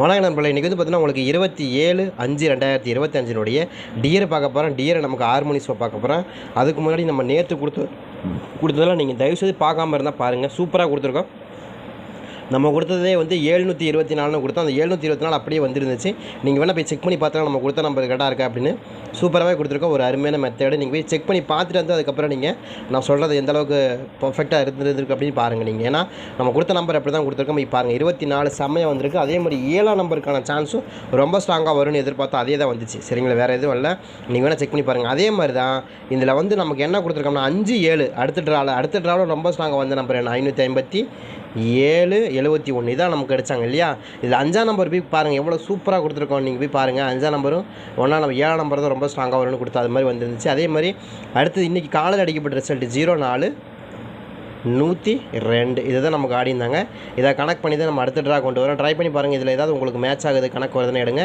வணக்கம் நண்பர்களே இன்றைக்கி வந்து பார்த்தீங்கன்னா உங்களுக்கு இருபத்தி ஏழு அஞ்சு ரெண்டாயிரத்தி இருபத்தி அஞ்சினுடைய டியரை பார்க்க போகிறோம் டியரை நமக்கு ஹார்மோனி ஷோ பார்க்க போகிறோம் அதுக்கு முன்னாடி நம்ம நேற்று கொடுத்து கொடுத்ததெல்லாம் நீங்கள் தயவுசெய்து பார்க்காம இருந்தால் பாருங்கள் சூப்பராக கொடுத்துருக்கோம். நம்ம கொடுத்ததே வந்து ஏழ்நூற்றி இருபத்தி நாலுன்னு கொடுத்தோம். அந்த ஏழ்நூற்றி இருபத்தி நாலு அப்படியே வந்துருந்துச்சு. நீங்கள் வேணால் போய் செக் பண்ணி பார்த்தா நம்ம கொடுத்த நம்பர் கரெக்டாக இருக்கா அப்படின்னு சூப்பராகவே கொடுத்துருக்கோம். ஒரு அருமையான மெத்தேடு நீங்கள் போய் செக் பண்ணி பார்த்துட்டு வந்து அதுக்கப்புறம் நீங்கள் நான் சொல்கிறது எந்த அளவுக்கு பர்ஃபெக்டாக இருந்திருக்கு அப்படின்னு பாருங்கள் நீங்கள் ஏன்னா நம்ம கொடுத்த நம்பர் அப்படி தான் கொடுத்துருக்கோம். போய் பாருங்கள் இருபத்தி நாலு செம்மையாக வந்திருக்கு. அதே மாதிரி ஏழாம் நம்பருக்கான சான்ஸும் ரொம்ப ஸ்ட்ராங்காக வரும்னு எதிர்பார்த்தா அதே தான் வந்துச்சு. சரிங்களா வேறு எதுவும் இல்லை. நீங்கள் வேணால் செக் பண்ணி பாருங்கள் அதே மாதிரி தான் இதில் வந்து நமக்கு என்ன கொடுத்துருக்கோம்னா அஞ்சு ஏழு அடுத்த ட்ராவில் அடுத்த ட்ராவில் ரொம்ப ஸ்ட்ராங்காக வந்த நம்பர் என்ன? ஐநூற்றி ஐம்பத்தி ஏழு எழுபத்தி ஒன்று இதான் நமக்கு கிடைச்சாங்க இல்லையா? இதில் அஞ்சாம் நம்பர் போய் பாருங்கள் எவ்வளோ சூப்பராக கொடுத்துருக்கோம் நீங்கள் போய் பாருங்கள் அஞ்சாம் நம்பரும் ஒன்றாம் நம்பர் ஏழாம் நம்பர் தான் ரொம்ப ஸ்ட்ராங்காக வரும்னு கொடுத்தா அது மாதிரி வந்துருந்துச்சு. அதே மாதிரி அடுத்தது இன்றைக்கி காலையில் அடிக்கப்பட்ட ரிசல்ட் ஜீரோ நாலு நூற்றி ரெண்டு. இதை தான் நமக்கு ஆடிந்தாங்க இதை கனெக்ட் பண்ணி தான் நம்ம அடுத்த ட்ரா கொண்டு வரோம். ட்ரை பண்ணி பாருங்கள் இதில் ஏதாவது உங்களுக்கு மேட்ச் ஆகுது கணக்கு வருதுன்னு எடுங்க.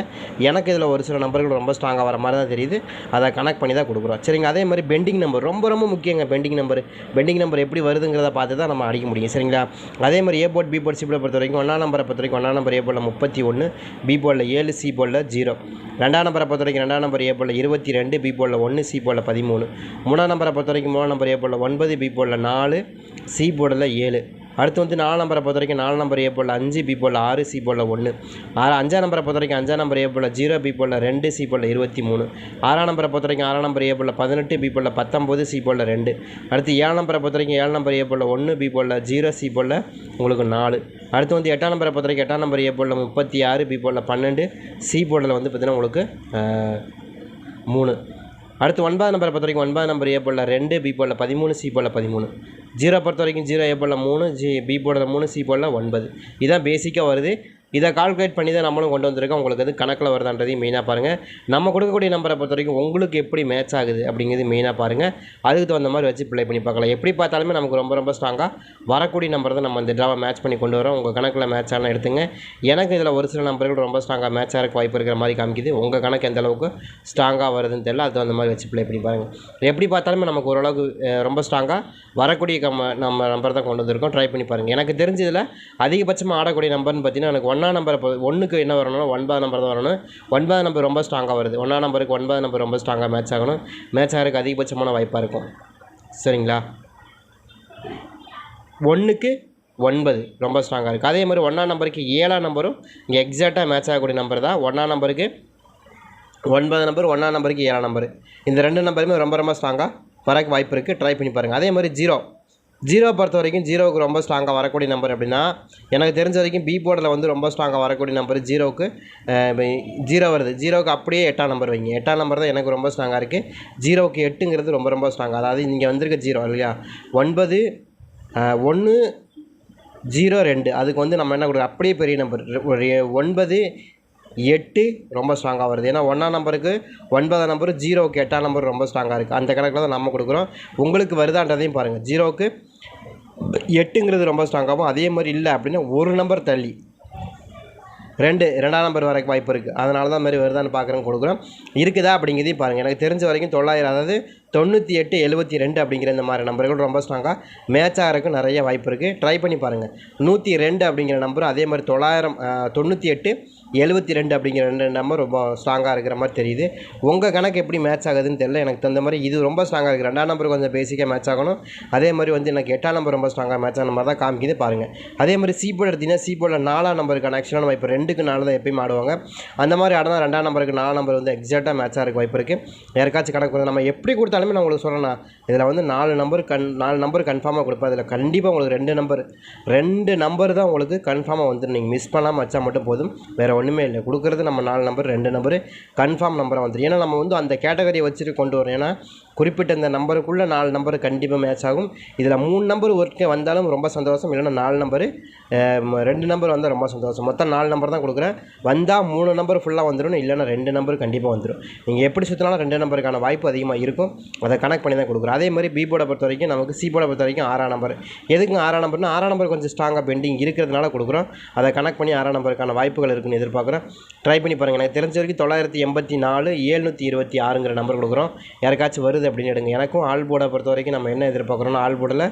எனக்கு இதில் ஒரு சில நம்பர்கள் ரொம்ப ஸ்ட்ராங்காக வர மாதிரி தான் தெரியுது. அதை கனெக்ட் பண்ணி தான் கொடுக்குறோம். சரிங்க அதே மாதிரி பெண்டிங் நம்பர் ரொம்ப ரொம்ப முக்கியங்க பெண்டிங் நம்பர் பெண்டிங் நம்பர் எப்படி வருதுங்கிறத பார்த்து தான் நம்ம அடிக்க முடியும். சரிங்களா? அதே மாதிரி A port B port C port பொறுத்த வரைக்கும் ஒன்றாம் நம்பரை பொறுத்த வரைக்கும் ஒன்றாம் நம்பர் ஏ போர்டில் முப்பத்தி ஒன்று பி போர்டில் ஏழு சி போர்டில் ஜீரோ ரெண்டாம் நம்பரை பொறுத்த வரைக்கும் ரெண்டாம் நம்பர் ஏ போர்டில் இருபத்தி ரெண்டு பி போர்டில் ஒன்று சி போர்டில் பதிமூணு. மூணாம் நம்பரை பொறுத்த வரைக்கும் மூணாம் நம்பர் ஏ போர்டில் ஒன்பது பி போர்டில் நாலு சி போர்டில் ஏழு. அடுத்து வந்து நாலு நம்பரை பொறுத்த வரைக்கும் நாலு நம்பர் ஏ போல் அஞ்சு பி போல் ஆறு சி போல் ஒன்று ஆறு அஞ்சாம் நம்பரை பொறுத்த வரைக்கும் அஞ்சாம் number A pole zero B pole ரெண்டு சி போல் இருபத்தி மூணு ஆறாம் நம்பரை பொறுத்த வரைக்கும் ஆறாம் நம்பர் ஏ போல் பதினெட்டு பி போல் பத்தொம்போது சி போல் ரெண்டு. அடுத்து ஏழு நம்பரை பொறுத்த வரைக்கும் ஏழு நம்பர் ஏ போல் ஒன்று பி போல் ஜீரோ சி போல் உங்களுக்கு நாலு. அடுத்து வந்து எட்டாம் நம்பரை பொறுத்த வரைக்கும் எட்டாம் நம்பர் ஏ போல் முப்பத்தி ஆறு பி போல் பன்னெண்டு. சி போர்டில் வந்து பார்த்திங்கன்னா உங்களுக்கு மூணு. அடுத்து ஒன்பது நம்பரை பொறுத்த வரைக்கும் ஒன்பது நம்பர் ஏ போலில் ரெண்டு பி போலில் பதிமூணு சி போலில் பதிமூணு. ஜீரோ பொறுத்த வரைக்கும் ஜீரோ ஏ போடலாம் மூணு ஜி பி போடலாம் மூணு சி போடலாம் ஒன்பது. இதுதான் பேசிக்காக வருது. இதை கால்குலேட் பண்ணி தான் நம்மளும் கொண்டு வந்திருக்கோம். உங்களுக்கு எது கணக்கில் வருதான்றதையும் மெயினாக பாருங்கள் நம்ம கொடுக்கக்கூடிய நம்பரை பொறுத்த வரைக்கும் உங்களுக்கு எப்படி மேட்ச் ஆகுது அப்படிங்கிறது மெயினாக பாருங்கள் அதுக்கு தகுந்த மாதிரி வச்சு ப்ளே பண்ணி பார்க்கலாம். எப்படி பார்த்தாலுமே நமக்கு ரொம்ப ரொம்ப ஸ்ட்ராங்காக வரக்கூடிய நம்பர் தான் நம்ம இந்த ட்ராவை மேட்ச் பண்ணி கொண்டு வரோம். உங்கள் கணக்கில் மேட்ச் ஆனால் எடுத்துங்க. எனக்கு இதில் ஒரு சில நம்பர்கள் ரொம்ப ஸ்ட்ராங்காக மேட்ச் ஆகிறக்கு வாய்ப்பு இருக்கிற மாதிரி காமிக்குது. உங்கள் கணக்கு எந்த அளவுக்கு ஸ்ட்ராங்காக வருதுன்னு தெரியல. அது தகுந்த மாதிரி வச்சு ப்ளே பண்ணி பாருங்கள் எப்படி பார்த்தாலுமே நமக்கு ஓரளவுக்கு ரொம்ப ஸ்ட்ராங்காக வரக்கூடிய கம்ம நம்ம நம்பர் தான் கொண்டு வந்திருக்கோம். ட்ரை பண்ணி பாருங்கள் எனக்கு தெரிஞ்சதில் அதிகபட்சமாக ஆடக்கூடிய நம்பர்னு பார்த்தீங்கன்னா எனக்கு ஒன் ஒன்றாம் இப்போ ஒன்றுக்கு என்ன வரணும்னா ஒன்பது நம்பர் தான் வரணும். ஒன்பது நம்பர் ரொம்ப ஸ்ட்ராங்காக வருது. ஒன்றாம் நம்பருக்கு ஒன்பது நம்பர் ரொம்ப ஸ்ட்ராங்காக மேட்ச் ஆகணும். மேட்ச் ஆகிறதுக்கு அதிகபட்சமான வாய்ப்பாக இருக்கும். சரிங்களா? ஒன்றுக்கு ஒன்பது ரொம்ப ஸ்ட்ராங்காக இருக்குது அதே மாதிரி ஒன்றாம் நம்பருக்கு ஏழாம் நம்பரும் இங்கே எக்ஸாக்டாக மேட்ச் ஆகக்கூடிய நம்பர் தான். ஒன்றாம் நம்பருக்கு ஒன்பது நம்பர் ஒன்றாம் நம்பருக்கு ஏழாம் நம்பர் இந்த ரெண்டு நம்பருமே ரொம்ப ரொம்ப ஸ்ட்ராங்காக வரக்கு வாய்ப்பு இருக்குது ட்ரை பண்ணி பாருங்கள் அதே மாதிரி ஜீரோ ஜீரோ பொறுத்த வரைக்கும் ஜீரோவுக்கு ரொம்ப ஸ்ட்ராங்காக வரக்கூடிய நம்பர் அப்படின்னா எனக்கு தெரிஞ்ச வரைக்கும் பி போர்டில் வந்து ரொம்ப ஸ்ட்ராங்காக வரக்கூடிய நம்பர் ஜீரோவுக்கு ஜீரோ வருது. ஜீரோவுக்கு அப்படியே எட்டாம் நம்பர் வைங்க. எட்டாம் நம்பர் தான் எனக்கு ரொம்ப ஸ்ட்ராங்காக இருக்குது ஜீரோவுக்கு எட்டுங்கிறது ரொம்ப ரொம்ப ஸ்ட்ராங்காக அதாவது இங்கே வந்திருக்க ஜீரோ இல்லையா? ஒன்பது ஒன்று ஜீரோ ரெண்டு. அதுக்கு வந்து நம்ம என்ன கொடுக்குறோம் அப்படியே பெரிய நம்பர் ஒரு ஒன்பது எட்டு ரொம்ப ஸ்ட்ராங்காக வருது. ஏன்னா ஒன்றாம் நம்பருக்கு ஒன்பதாம் நம்பர் ஜீரோவுக்கு எட்டாம் நம்பர் ரொம்ப ஸ்ட்ராங்காக இருக்குது அந்த கணக்கில் தான் நம்ம கொடுக்குறோம். உங்களுக்கு வருதான்றதையும் பாருங்கள் ஜீரோவுக்கு எட்டுங்கிறது ரொம்ப ஸ்ட்ராங்காகவும் அதே மாதிரி இல்லை அப்படின்னா ஒரு நம்பர் தள்ளி. ரெண்டு ரெண்டாம் நம்பர் வரைக்கும் வாய்ப்பு இருக்குது அதனால தான் மாதிரி வருதான்னு பார்க்குறேன் கொடுக்குறோம். இருக்குதா அப்படிங்கிறதையும் பாருங்கள் எனக்கு தெரிஞ்ச வரைக்கும் தொள்ளாயிரம் அதாவது தொண்ணூற்றி எட்டு எழுபத்தி ரெண்டு அப்படிங்கிற இந்த மாதிரி நம்பர்கள் ரொம்ப ஸ்ட்ராங்காக மேட்ச் ஆகிறதுக்கு நிறைய வாய்ப்பு இருக்குது ட்ரை பண்ணி பாருங்கள் நூற்றி ரெண்டு அப்படிங்கிற நம்பரும் அதே மாதிரி தொள்ளாயிரம் தொண்ணூற்றி எட்டு எழுபத்தி ரெண்டு அப்படிங்கிற ரெண்டு நம்பர் ரொம்ப ஸ்ட்ராங்காக இருக்கிற மாதிரி தெரியுது. உங்கள் கணக்கு எப்படி மேட்ச் ஆகுதுன்னு தெரியல. எனக்கு தகுந்த மாதிரி இது ரொம்ப ஸ்ட்ராங்காக இருக்குது ரெண்டாம் நம்பர் கொஞ்சம் பேசிக்காக மேட்ச் ஆகணும். அதே மாதிரி வந்து எனக்கு எட்டாம் நம்பர் ரொம்ப ஸ்ட்ராங்காக மேட்ச் ஆன மாதிரி தான் காமிக்குது பாருங்கள் அதே மாதிரி சி போர்டு எடுத்தீங்கன்னா சி போர்டில் நாலாம் நம்பருக்கான ஆக்சுவலாக நம்ம இப்போ ரெண்டுக்கு நாலு தான் எப்பயும் ஆடுவாங்க. அந்த மாதிரி ஆடினா ரெண்டாம் நம்பருக்கு நாலாம் நம்பர் வந்து எக்ஸாக்டாக மேட்ச் ஆகிறதுக்கு வாய்ப்பு இருக்குது யாருக்காச்சும் கணக்கு நம்ம எப்படி கொடுத்தா நான் உங்களுக்கு சொல்லணும் இதில் வந்து நாலு நம்பர் கன் நாலு நம்பர் கன்ஃபார்மாக கொடுப்பேன். அதில் கண்டிப்பாக உங்களுக்கு ரெண்டு நம்பர் ரெண்டு நம்பர் தான் உங்களுக்கு கன்ஃபார்மாக வந்துடும் நீங்கள் மிஸ் பண்ணாமல் வச்சா மட்டும் போதும். வேறு ஒன்றுமே இல்லை. கொடுக்குறது நம்ம நாலு நம்பர் ரெண்டு நம்பர் கன்ஃபார்ம் நம்பராக வந்துடும் ஏன்னா நம்ம வந்து அந்த கேட்டகரியை வச்சுட்டு கொண்டு வரோம் ஏன்னா குறிப்பிட்ட இந்த நம்பருக்குள்ளே நாலு நம்பர் கண்டிப்பாக மேட்ச் ஆகும். இதில் மூணு நம்பர் ஒர்க்கு வந்தாலும் ரொம்ப சந்தோஷம். இல்லைன்னா நாலு நம்பரு ரெண்டு நம்பர் வந்தால் ரொம்ப சந்தோஷம். மொத்தம் நாலு நம்பர் தான் கொடுக்குறேன். வந்தால் மூணு நம்பர் ஃபுல்லாக வந்துடும் இல்லைன்னா ரெண்டு நம்பர் கண்டிப்பாக வந்துடும் நீங்கள் எப்படி சுற்றினாலும் ரெண்டு நம்பருக்கான வாய்ப்பு அதிகமாக இருக்கும். அதை கனெக்ட் பண்ணி தான் கொடுக்குறோம். அதே மாதிரி பி போர்டை பொறுத்த வரைக்கும் நமக்கு சி போர்டை பொறுத்த வரைக்கும் ஆறாம் நம்பர் எதுக்கு ஆறாம் நம்பர்னா ஆறாம் நம்பர் கொஞ்சம் ஸ்ட்ராங்காக பெண்டிங் இருக்கிறதுனால கொடுக்குறோம். அதை கனெக்ட் பண்ணி ஆறாம் நம்பருக்கான வாய்ப்புகள் இருக்குன்னு எதிர்பார்க்குறோம். ட்ரை பண்ணி பாருங்கள் எனக்கு தெரிஞ்ச வரைக்கும் தொள்ளாயிரத்தி எண்பத்தி நாலு ஏழ்நூற்றி இருபத்தி ஆறுங்கிற நம்பர் கொடுக்குறோம். யாருக்காச்சும் வருது அப்படின்னு எடுங்க. எனக்கும் ஆல் போர்டை பொறுத்த வரைக்கும் நம்ம என்ன எதிர்பார்க்குறோம்னா ஆல் போர்டில்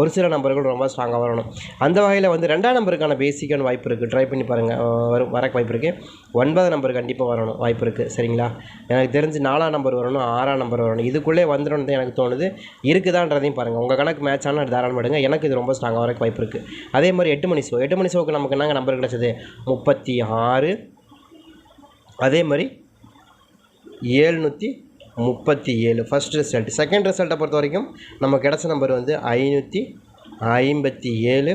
ஒரு சில நம்பர்கள் ரொம்ப ஸ்ட்ராங்காக வரணும். அந்த வகையில் வந்து ரெண்டாம் நம்பருக்கான பேசிக்கான வாய்ப்பு இருக்குது ட்ரை பண்ணி பாருங்கள் வரும் வரக்கு வாய்ப்பு இருக்குது ஒன்பது நம்பர் கண்டிப்பாக வரணும். வாய்ப்பு இருக்குது சரிங்களா? எனக்கு தெரிஞ்சு நாலாம் நம்பர் வரணும் ஆறாம் நம்பர் வரணும். இதுக்குள்ளே வந்துடும் எனக்கு தோணுது. இருக்குதான்றதையும் பாருங்கள் உங்கள் கணக்கு மேட்ச் ஆனால் தாராளம் எடுங்க. எனக்கு இது ரொம்ப ஸ்ட்ராங்காக வரக்கு வாய்ப்பு இருக்குது அதே மாதிரி எட்டு மணி ஷோ எட்டு மணி ஷோக்கு நமக்கு என்னங்க நம்பர் கிடச்சது? முப்பத்தி ஆறு அதே மாதிரி ஏழ்நூற்றி முப்பத்தி ஏழு ஃபஸ்ட் ரிசல்ட் செகண்ட் ரிசல்ட்டை பொறுத்த வரைக்கும் நம்ம கிடச்ச நம்பர் வந்து ஐநூற்றி ஐம்பத்தி ஏழு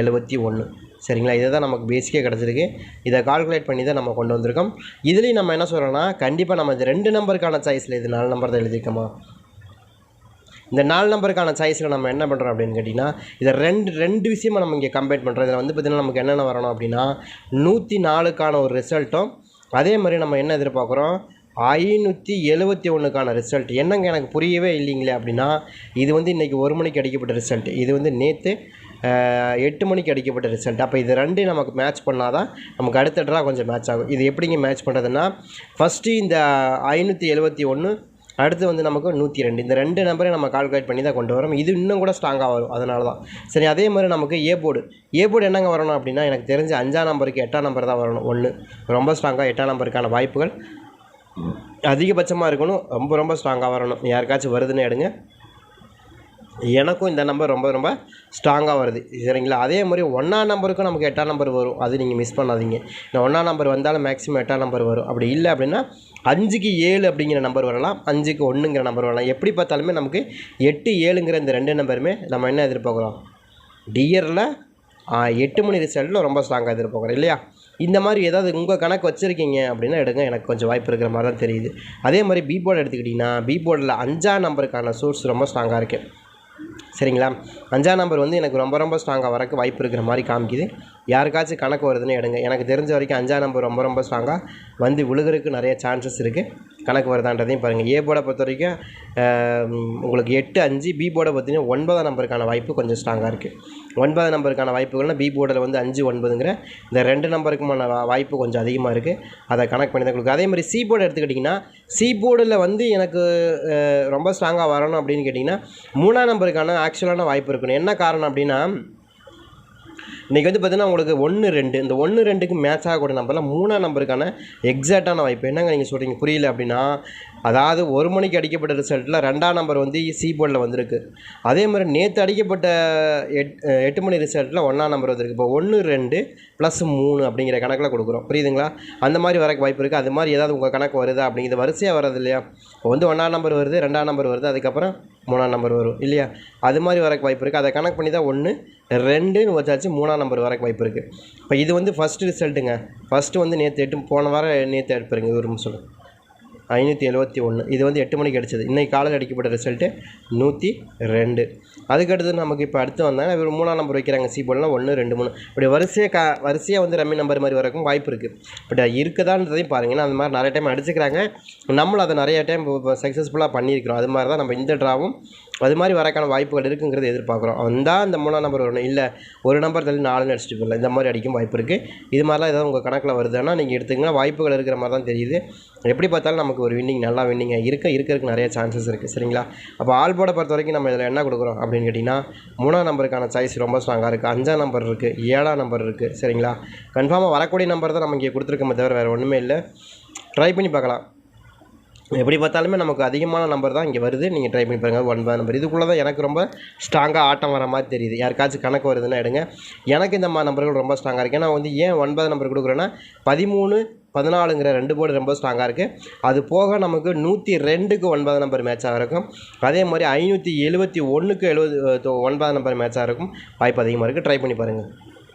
எழுபத்தி ஒன்று சரிங்களா? இதை தான் நமக்கு பேசிக்காக கிடச்சிருக்கு. இதை கால்குலேட் பண்ணி தான் நம்ம கொண்டு வந்திருக்கோம். இதுலேயும் நம்ம என்ன சொல்கிறோன்னா கண்டிப்பாக நம்ம இந்த ரெண்டு நம்பருக்கான சாய்ஸில் இது நாலு நம்பர் தான் எழுதியிருக்கோமா? இந்த நாலு நம்பருக்கான சாய்ஸில் நம்ம என்ன பண்ணுறோம் அப்படின்னு கேட்டிங்கன்னா இதை ரெண்டு ரெண்டு விஷயமா நம்ம இங்கே கம்பேர் பண்ணுறோம் இதில் வந்து பார்த்திங்கன்னா நமக்கு என்னென்ன வரணும் அப்படின்னா நூற்றி நாலுக்கான ஒரு ரிசல்ட்டும் அதே மாதிரி நம்ம என்ன எதிர்பார்க்குறோம்? ஐநூற்றி எழுபத்தி ஒன்றுக்கான ரிசல்ட் என்னங்க எனக்கு புரியவே இல்லைங்களே அப்படின்னா இது வந்து இன்றைக்கி ஒரு மணிக்கு அடிக்கப்பட்ட ரிசல்ட் இது வந்து நேற்று எட்டு மணிக்கு அடிக்கப்பட்ட ரிசல்ட் அப்போ இது ரெண்டு நமக்கு மேட்ச் பண்ணால் தான் நமக்கு அடுத்த ட்ரா கொஞ்சம் மேட்ச் ஆகும். இது எப்படிங்க மேட்ச் பண்ணுறதுன்னா ஃபஸ்ட்டு இந்த ஐநூற்றி எழுபத்தி ஒன்று அடுத்து வந்து நமக்கு நூற்றி ரெண்டு. இந்த ரெண்டு நம்பரை நம்ம கால்குலேட் பண்ணி தான் கொண்டு வரோம். இது இன்னும் கூட ஸ்ட்ராங்காக வரும். அதனால தான் சரி அதே மாதிரி நமக்கு ஏ போர்டு ஏ போர்டு என்னங்க வரணும் அப்படின்னா எனக்கு தெரிஞ்ச அஞ்சாம் நம்பருக்கு எட்டாம் நம்பர் தான் வரணும். ஒன்று ரொம்ப ஸ்ட்ராங்காக எட்டாம் நம்பருக்கான வாய்ப்புகள் அதிகபட்சமாக இருக்கணும். ரொம்ப ரொம்ப ஸ்ட்ராங்காக வரணும். யாருக்காச்சும் வருதுன்னு எடுங்க. எனக்கும் இந்த நம்பர் ரொம்ப ரொம்ப ஸ்ட்ராங்காக வருது. சரிங்களா? அதே மாதிரி ஒன்றாம் நம்பருக்கும் நமக்கு எட்டாம் நம்பர் வரும். அது நீங்கள் மிஸ் பண்ணாதீங்க. இந்த ஒன்றாம் நம்பர் வந்தாலும் மேக்ஸிமம் எட்டாம் நம்பர் வரும். அப்படி இல்லை அப்படின்னா அஞ்சுக்கு ஏழு அப்படிங்கிற நம்பர் வரலாம். அஞ்சுக்கு ஒன்றுங்கிற நம்பர் வரலாம். எப்படி பார்த்தாலுமே நமக்கு எட்டு ஏழுங்கிற இந்த ரெண்டு நம்பருமே நம்ம என்ன எதிர்பார்க்குறோம்? டியரில் எட்டு மணி ரிசல்ட்டில் ரொம்ப ஸ்ட்ராங்காக எதிர்பார்க்குறோம் இல்லையா? இந்த மாதிரி ஏதாவது உங்கள் கணக்கு வச்சுருக்கீங்க அப்படின்னா எடுங்க. எனக்கு கொஞ்சம் வாய்ப்பு இருக்கிற மாதிரி தான் தெரியுது. அதே மாதிரி பி போர்டு எடுத்துக்கிட்டிங்கன்னா பி போர்டில் அஞ்சாம் நம்பருக்கான சோர்ஸ் ரொம்ப ஸ்ட்ராங்காக இருக்குது சரிங்களா? அஞ்சாம் நம்பர் வந்து எனக்கு ரொம்ப ரொம்ப ஸ்ட்ராங்காக வரக்கு வாய்ப்பு இருக்கிற மாதிரி காமிக்குது. யாருக்காச்சும் கணக்கு வருதுன்னு எடுங்க. எனக்கு தெரிஞ்ச வரைக்கும் அஞ்சாம் நம்பர் ரொம்ப ரொம்ப ஸ்ட்ராங்காக வந்து விழுகிறதுக்கு நிறைய சான்சஸ் இருக்குது கணக்கு வருதான்றதையும் பாருங்கள் ஏ போர்டை பொறுத்த வரைக்கும் உங்களுக்கு எட்டு அஞ்சு பி போர்டை பார்த்தீங்கன்னா ஒன்பதாம் நம்பருக்கான வாய்ப்பு கொஞ்சம் ஸ்ட்ராங்காக இருக்குது ஒன்பது நம்பருக்கான வாய்ப்புகள்னா பி போர்டில் வந்து அஞ்சு ஒன்பதுங்கிற இந்த ரெண்டு நம்பருக்குமான வா- வாய்ப்பு கொஞ்சம் அதிகமாக இருக்குது அதை கணக்கு பண்ணி தான் கொடுக்கும் அதே மாதிரி சி போர்டு எடுத்துக்கிட்டிங்கன்னா சி போர்டில் வந்து எனக்கு ரொம்ப ஸ்ட்ராங்காக வரணும் அப்படின்னு கேட்டிங்கன்னா மூணாம் நம்பருக்கான ஆக்சுவலான வாய்ப்பு இருக்கணும். என்ன காரணம் அப்படின்னா இன்றைக்கி வந்து பார்த்தீங்கன்னா உங்களுக்கு ஒன்று ரெண்டு இந்த ஒன்று ரெண்டுக்கு மேட்ச் ஆகக்கூடிய நம்பர்லாம் மூணாம் நம்பருக்கான எக்ஸாக்டான வாய்ப்பு. என்னங்க நீங்கள் சொல்கிறீங்க புரியல அப்படின்னா அதாவது ஒரு மணிக்கு அடிக்கப்பட்ட ரிசல்ட்டில் ரெண்டாம் நம்பர் வந்து சி போர்டில் வந்திருக்கு. அதே மாதிரி நேற்று அடிக்கப்பட்ட எட் எட்டு மணி ரிசல்ட்டில் ஒன்றாம் நம்பர் வந்திருக்கு. இப்போ ஒன்று ரெண்டு ப்ளஸ் மூணு அப்படிங்கிற கணக்கில் கொடுக்குறோம். புரியுதுங்களா? அந்த மாதிரி வரக்கு வாய்ப்பு இருக்குது அது மாதிரி ஏதாவது உங்கள் கணக்கு வருதா அப்படிங்கிறது வரிசையாக வர்றது இல்லையா? இப்போ வந்து ஒன்றாம் நம்பர் வருது ரெண்டாம் நம்பர் வருது அதுக்கப்புறம் மூணாம் நம்பர் வரும் இல்லையா? அது மாதிரி வரக்கு வாய்ப்பு இருக்குது அதை கணக்கு பண்ணி தான் ஒன்று ரெண்டுன்னு வச்சாச்சு மூணாம் நம்பர் வரக்கு வாய்ப்பு இருக்குது இப்போ இது வந்து ஃபஸ்ட்டு ரிசல்ட்டுங்க ஃபஸ்ட்டு வந்து நேற்று எட்டு போன வாரம் நேற்று எடுப்பிருங்க ஒரு நிமிஷம் ஐநூற்றி எழுபத்தி ஒன்று இது வந்து எட்டு மணிக்கு அடிச்சது. இன்றைக்கி காலையில் அடிக்கப்பட்ட ரிசல்ட்டு நூற்றி ரெண்டு. அதுக்கடுத்து நமக்கு இப்போ அடுத்து வந்தால் இவர் மூணாம் நம்பர் வைக்கிறாங்க சி போலாம் ஒன்று ரெண்டு மூணு. இப்படி வரிசையாக கா வரிசையாக வந்து ரம்மி நம்பர் மாதிரி வரக்கும் வாய்ப்பு இருக்குது பட் இருக்குதான்றதையும் பாருங்கள் அந்த மாதிரி நிறைய டைம் அடிச்சுக்கிறாங்க. நம்மளும் அதை நிறைய டைம் சக்ஸஸ்ஃபுல்லாக பண்ணியிருக்கிறோம். அது மாதிரி தான் நம்ம இந்த ட்ராவும் அது மாதிரி வரக்கான வாய்ப்புகள் இருக்குங்கிறத எதிர்பார்க்குறோம். வந்தால் அந்த மூணாம் நம்பர் வரணும். இல்லை ஒரு நம்பர் தள்ளி நாலுன்னு அடிச்சுட்டு போயிடலாம். இந்த மாதிரி அடிக்கும் வாய்ப்பு இருக்குது இது மாதிரிலாம் ஏதாவது உங்கள் கணக்கில் வருதுன்னா நீங்கள் எடுத்துங்கன்னா வாய்ப்புகள் இருக்கிற மாதிரி தான் தெரியுது. எப்படி பார்த்தாலும் நமக்கு ஒரு வின்னிங் நல்லா வின்னிங்காக இருக்க. இருக்கிறதுக்கு நிறைய சான்சஸ் இருக்குது சரிங்களா? அப்போ ஆல் போர்டை பொறுத்த வரைக்கும் நம்ம இதில் என்ன கொடுக்குறோம் அப்படின்னு கேட்டிங்கன்னா மூணாம் நம்பருக்கான சாய்ஸ் ரொம்ப ஸ்ட்ராங்காக இருக்குது அஞ்சாம் நம்பர் இருக்குது ஏழாம் நம்பர் இருக்குது சரிங்களா? கன்ஃபார்மாக வரக்கூடிய நம்பர் தான் நம்ம இங்கே கொடுத்துருக்கோமே தவிர வேறு ஒன்றுமே இல்லை. ட்ரை பண்ணி பார்க்கலாம். எப்படி பார்த்தாலுமே நமக்கு அதிகமான நம்பர் தான் இங்கே வருது. நீங்கள் ட்ரை பண்ணி பாருங்கள் ஒன்பது நம்பர் இதுக்குள்ளே தான் எனக்கு ரொம்ப ஸ்ட்ராங்காக ஆட்டம் வர மாதிரி தெரியுது. யாருக்காச்சும் கணக்கு வருதுன்னா எடுங்க. எனக்கு இந்த மாதிரி நம்பர்கள் ரொம்ப ஸ்ட்ராங்காக இருக்குது ஏன்னா வந்து ஏன் ஒன்பது நம்பர் கொடுக்குறேன்னா பதிமூணு பதினாலுங்கிற ரெண்டு போர்டு ரொம்ப ஸ்ட்ராங்காக இருக்குது அது போக நமக்கு நூற்றி ரெண்டுக்கு ஒன்பது நம்பர் மேட்சாக இருக்கும். அதே மாதிரி ஐநூற்றி எழுபத்தி ஒன்றுக்கு எழுபது ஒன்பது நம்பர் மேட்சாக இருக்கும். வாய்ப்பு அதிகமாக இருக்குது ட்ரை பண்ணி பாருங்கள்